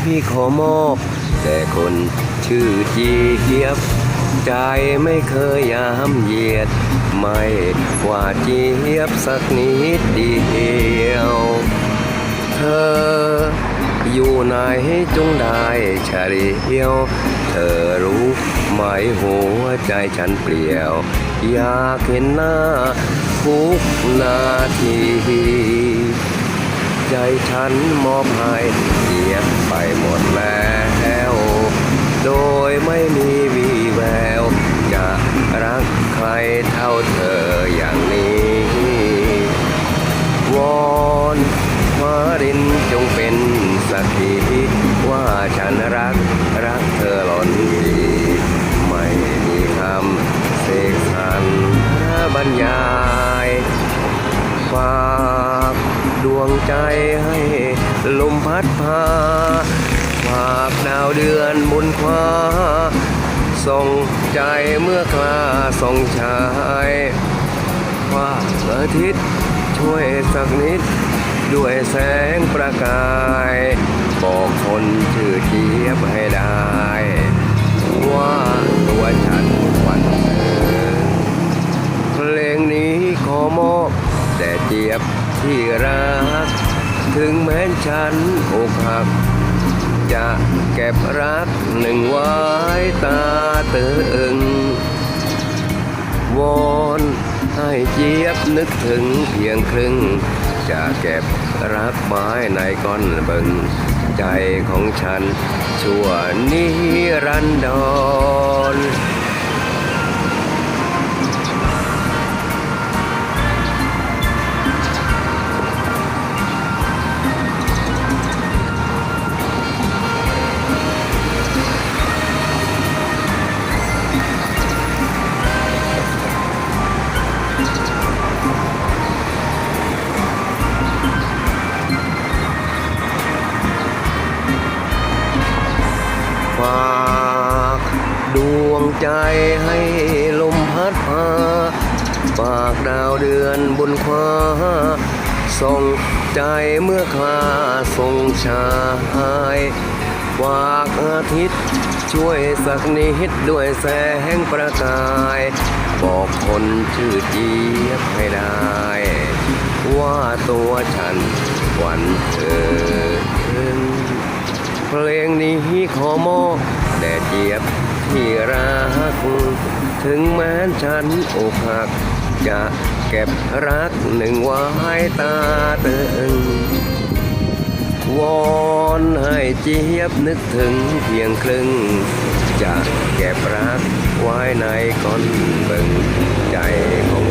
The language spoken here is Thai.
พี่ขอมอบ แต่คนชื่อจีเฮียบ ใจไม่เคยยามเหยียด ไม่ว่าจีเฮียบสักนิดเดียว เธออยู่ไหนจงได้เฉลียว เธอรู้ไหมหัวใจฉันเปลี่ยว อยากเห็นหน้าทุกนาที ใจฉันมอบให้เสีย ออย่างนี้ วอนฟ้าดินจงเป็นสักขีว่าฉันรักรักเธอหล่นดีไม่มีคำเสกสรรบรรยายฝากดวงใจให้ลมพัดพาฝากดาวเดือนบนฟ้า ส่งใจเมื่อคลาส่งชายฝาอาทิตย์ช่วยสักนิด ด้วยแสงประกาย บอกคนชื่อเทียบให้ได้ ว่าตัวฉันหวันเธอเพลงนี้ขอมอบแต่เจียบที่รัก ถึงแม้ฉันอกหักจะเก็บรักหนึ่งไว้ตา ตึงวอนให้เจี๊ยบนึกถึงเพียงครึ่ง จะเก็บรักไม้ในก้อนบึงใจของฉัน ชั่วนิรันดรากดวงใจให้ลมพัดพาฝากดาวเดือนบนฟ้าส่งใจเมื่อคลาส่งชายฝากอาทิตย์ ช่วยสักนิดด้วยแสงประกาย บอกคนชื่อเจี๊ยบให้ได้ ว่าตัวฉันหวันเธอ เพลงนี้ขอมอบแด่เจี๊ยบที่รัก ถึงแม้ฉันอกหัก จะเก็บรักหนึ่งไว้ตาเตึงวอนให้เจี๊ยบนึกถึงเพียงครึ่ง จะเก็บรักไว้ในก้อนบึงใจของ